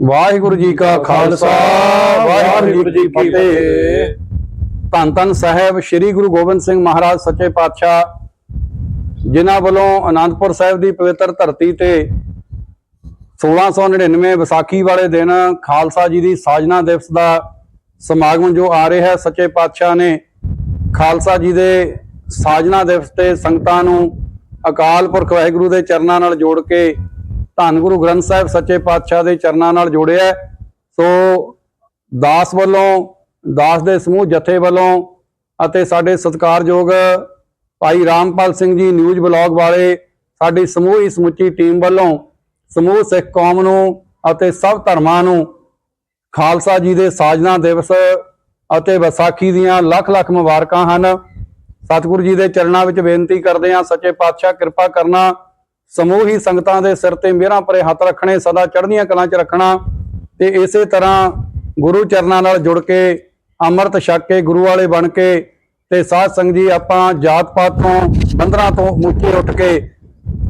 ਵਾਹਿਗੁਰੂ ਜੀ ਕਾ ਖਾਲਸਾ, ਵਾਹਿਗੁਰੂ ਜੀ ਕੀ ਫਤਿਹ। ਧੰਨ ਧੰਨ ਸਾਹਿਬ, ਸ੍ਰੀ ਗੁਰੂ ਗੋਬਿੰਦ ਸਿੰਘ ਮਹਾਰਾਜ ਸੱਚੇ ਪਾਤਸ਼ਾਹ, ਜਿਨ੍ਹਾਂ ਵੱਲੋਂ ਆਨੰਦਪੁਰ ਸਾਹਿਬ ਦੀ ਪਵਿੱਤਰ ਧਰਤੀ ਤੇ 1699 ਵਿਸਾਖੀ ਵਾਲੇ ਦਿਨ ਖਾਲਸਾ ਜੀ ਦੀ ਸਾਜਨਾ ਦਿਵਸ ਦਾ ਸਮਾਗਮ ਜੋ ਆ ਰਿਹਾ ਹੈ, ਸੱਚੇ ਪਾਤਸ਼ਾਹ ਨੇ ਖਾਲਸਾ ਜੀ ਦੇ ਸਾਜਨਾ ਦਿਵਸ ਤੇ ਸੰਗਤਾਂ ਨੂੰ ਅਕਾਲ ਪੁਰਖ ਵਾਹਿਗੁਰੂ ਦੇ ਚਰਨਾਂ ਨਾਲ ਜੋੜ ਕੇ ਧੰਨ ਗੁਰੂ ਗ੍ਰੰਥ ਸਾਹਿਬ ਸੱਚੇ ਪਾਤਸ਼ਾਹ ਦੇ ਚਰਨਾਂ ਨਾਲ ਜੋੜਿਆ ਸੋ ਦਾਸ ਵੱਲੋਂ, ਦਾਸ ਦੇ ਸਮੂਹ ਜਥੇ ਵੱਲੋਂ ਅਤੇ ਸਾਡੇ ਸਤਿਕਾਰਯੋਗ ਭਾਈ ਰਾਮਪਾਲ ਸਿੰਘ ਜੀ ਨਿਊਜ਼ ਬਲੌਗ ਵਾਲੇ, ਸਾਡੀ ਸਮੂਹ ਹੀ ਸਮੁੱਚੀ ਟੀਮ ਵੱਲੋਂ ਸਮੂਹ ਸਿੱਖ ਕੌਮ ਨੂੰ ਅਤੇ ਸਭ ਧਰਮਾਂ ਨੂੰ ਖਾਲਸਾ ਜੀ ਦੇ ਸਾਜਨਾ ਦਿਵਸ ਅਤੇ ਵਿਸਾਖੀ ਦੀਆਂ ਲੱਖ ਲੱਖ ਮੁਬਾਰਕਾਂ ਹਨ। ਸਤਿਗੁਰੂ ਜੀ ਦੇ ਚਰਨਾਂ ਵਿੱਚ ਬੇਨਤੀ ਕਰਦੇ ਹਾਂ, ਸੱਚੇ ਪਾਤਸ਼ਾਹ ਕਿਰਪਾ ਕਰਨਾ ਸਮੂਹ ਹੀ ਸੰਗਤਾਂ ਦੇ ਸਿਰ ਤੇ ਮਿਹਰਾਂ ਭਰੇ ਹੱਥ ਰੱਖਣੇ, ਸਦਾ ਚੜ੍ਹਦੀਆਂ ਕਲਾਂ 'ਚ ਰੱਖਣਾ ਤੇ ਇਸੇ ਤਰ੍ਹਾਂ ਗੁਰੂ ਚਰਨਾਂ ਨਾਲ ਜੁੜ ਕੇ, ਅੰਮ੍ਰਿਤ ਛਕ ਕੇ, ਗੁਰੂ ਵਾਲੇ ਬਣ ਕੇ ਤੇ ਸਾਧ ਸੰਗ ਜੀ ਆਪਾਂ ਜਾਤ ਪਾਤ ਤੋਂ ਬੰਧਨਾਂ ਤੋਂ ਮੁੱਚੇ ਉੱਠ ਕੇ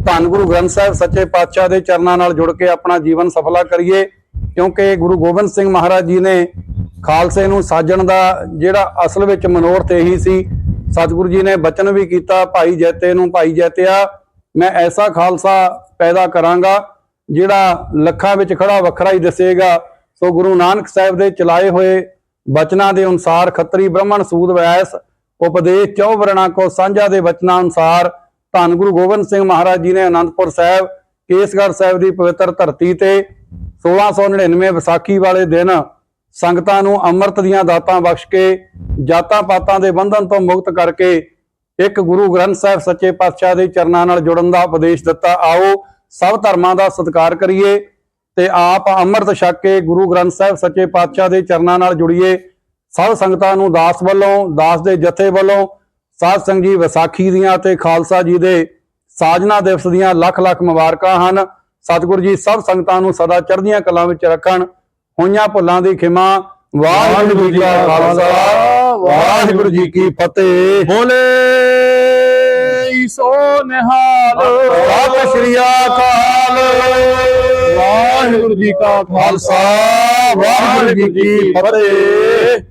ਧੰਨ ਗੁਰੂ ਗ੍ਰੰਥ ਸਾਹਿਬ ਸੱਚੇ ਪਾਤਸ਼ਾਹ ਦੇ ਚਰਨਾਂ ਨਾਲ ਜੁੜ ਕੇ ਆਪਣਾ ਜੀਵਨ ਸਫਲਾ ਕਰੀਏ ਕਿਉਂਕਿ ਗੁਰੂ ਗੋਬਿੰਦ ਸਿੰਘ ਮਹਾਰਾਜ ਜੀ ਨੇ ਖਾਲਸੇ ਨੂੰ ਸਾਜਣ ਦਾ ਜਿਹੜਾ ਅਸਲ ਵਿੱਚ ਮਨੋਰਥ ਇਹੀ ਸੀ। ਸਤਿਗੁਰੂ ਜੀ ਨੇ ਬਚਨ ਵੀ ਕੀਤਾ, ਭਾਈ ਜੈਤੇ ਨੂੰ ਭਾਈ ਜੈਤਿਆ ਮੈਂ ਐਸਾ ਖਾਲਸਾ ਪੈਦਾ ਕਰਾਂਗਾ ਜਿਹੜਾ ਲੱਖਾਂ ਵਿੱਚ ਖੜਾ ਵੱਖਰਾ ਹੀ ਦੱਸੇਗਾ। ਸੋ ਗੁਰੂ ਨਾਨਕ ਸਾਹਿਬ ਦੇ ਚਲਾਏ ਹੋਏ ਬਚਨਾਂ ਦੇ ਅਨੁਸਾਰ ਖੱਤਰੀ ਬ੍ਰਾਹਮਣ ਸੂਦ ਵੈਸ ਉਪਦੇਸ਼ ਚੌ ਕੋ ਸਾਂਝਾ ਦੇ ਬਚਨਾਂ ਅਨੁਸਾਰ ਧੰਨ ਗੁਰੂ ਗੋਬਿੰਦ ਸਿੰਘ ਮਹਾਰਾਜ ਜੀ ਨੇ ਅਨੰਦਪੁਰ ਸਾਹਿਬ, ਕੇਸਗੜ੍ਹ ਸਾਹਿਬ ਦੀ ਪਵਿੱਤਰ ਧਰਤੀ ਤੇ 1699 ਵਿਸਾਖੀ ਵਾਲੇ ਦਿਨ ਸੰਗਤਾਂ ਨੂੰ ਅੰਮ੍ਰਿਤ ਦੀਆਂ ਦਾਤਾਂ ਬਖਸ਼ ਕੇ ਜਾਤਾਂ ਪਾਤਾਂ ਦੇ ਬੰਧਨ ਤੋਂ ਮੁਕਤ ਕਰਕੇ ਇੱਕ ਗੁਰੂ ਗ੍ਰੰਥ ਸਾਹਿਬ ਸੱਚੇ ਪਾਤਸ਼ਾਹ ਦੇ ਚਰਨਾਂ ਨਾਲ ਜੁੜਨ ਦਾ ਉਪਦੇਸ਼ ਦਿੱਤਾ। ਆਓ ਸਭ ਧਰਮਾਂ ਦਾ ਸਤਿਕਾਰ ਕਰੀਏ ਤੇ ਆਪ ਅੰਮ੍ਰਿਤ ਛਕ ਕੇ ਗੁਰੂ ਗ੍ਰੰਥ ਸਾਹਿਬ ਸੱਚੇ ਪਾਤਸ਼ਾਹ ਦੇ ਚਰਨਾਂ ਨਾਲ ਜੁੜੀਏ। ਸਭ ਸੰਗਤਾਂ ਨੂੰ ਦਾਸ ਵੱਲੋਂ, ਦਾਸ ਦੇ ਜਥੇ ਵੱਲੋਂ, ਸਾਧ ਸੰਗ ਜੀ ਵਿਸਾਖੀ ਦੀਆਂ ਤੇ ਖਾਲਸਾ ਜੀ ਦੇ ਸਾਜਨਾ ਦਿਵਸ ਦੀਆਂ ਲੱਖ ਲੱਖ ਮੁਬਾਰਕਾਂ ਹਨ। ਸਤਿਗੁਰੂ ਜੀ ਸਭ ਸੰਗਤਾਂ ਨੂੰ ਸਦਾ ਚੜ੍ਹਦੀਆਂ ਕਲਾਂ ਵਿੱਚ ਰੱਖਣ। ਹੋਈਆਂ ਭੁੱਲਾਂ ਦੀ ਖਿਮਾ। ਵਾਹਿਗੁਰੂ ਜੀ ਕਾ ਖਾਲਸਾ। ਵਾਹਿਗੁਰੂ ਜੀ ਕੀ ਫਤਿਹ। ਬੋਲੇ ਸੋ ਨਿਹਾਲ। ਸਤਿ ਸ਼੍ਰੀ ਅਕਾਲ। ਵਾਹਿਗੁਰੂ ਜੀ ਕਾ ਖਾਲਸਾ। ਵਾਹਿਗੁਰੂ ਜੀ ਕੀ ਫਤਿਹ।